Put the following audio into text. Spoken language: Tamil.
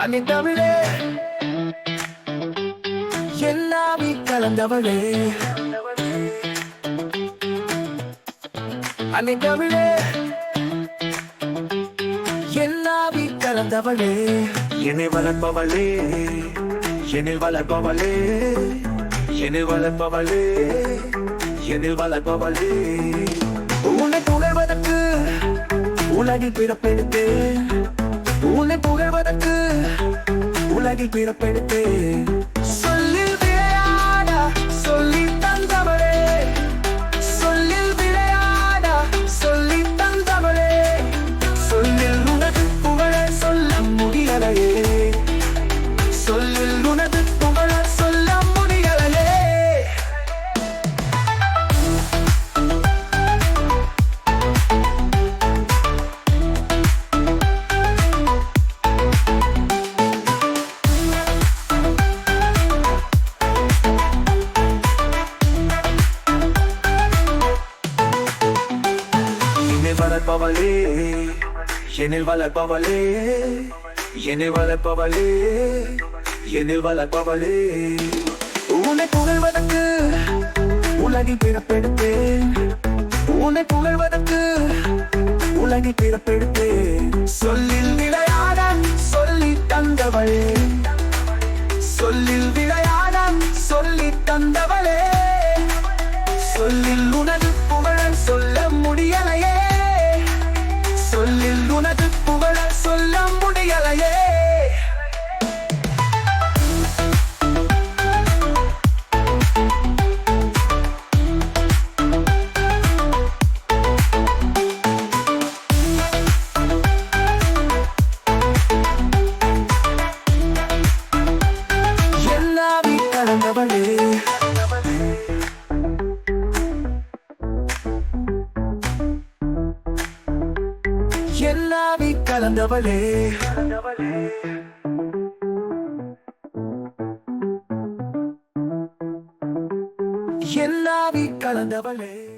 அன்னை தமிழே எல்லாமே கலந்தவளே. அன்னை தமிழே எல்லாமே கலந்தவளே. என்னை வளர்ப்பவளே என்னில் வளர்ப்பவளே என்னில் வளர்ப்பவளே என்னில் வளர்ப்பவளே. உன்னை துணைவதற்கு உலகில் பிறப்பெடுத்தேன். உன்னை புகழ்வதற்கு உலகில் பிறப்பெடுத்து. சொல்லில் விளையாட சொல்லி தந்தவளே சொல்லில் விளையாட சொல்லி தந்தவளே சொல்லில் உனக்கு புகழ சொல்ல முடியலையே. வளர்ப்பவளே என்னில் வளர்ப்பவளே என்னை வளர்ப்பவளே என்னில் வளர்ப்பவளே உன்னை புகழ்வதற்கு உலகில் பிறப்பெடுத்தேன். உன்னை புகழ்வதற்கு உலகில் பிறப்பெடுத்தேன். சொல்லில் விளையாட சொல்லி தந்தவளே. சொல்லில் விளையாட சொல்லி தந்தவளே. சொல்லில் உனது எல்லாமே கலந்தவளே. எல்லாமே கலந்தவளே.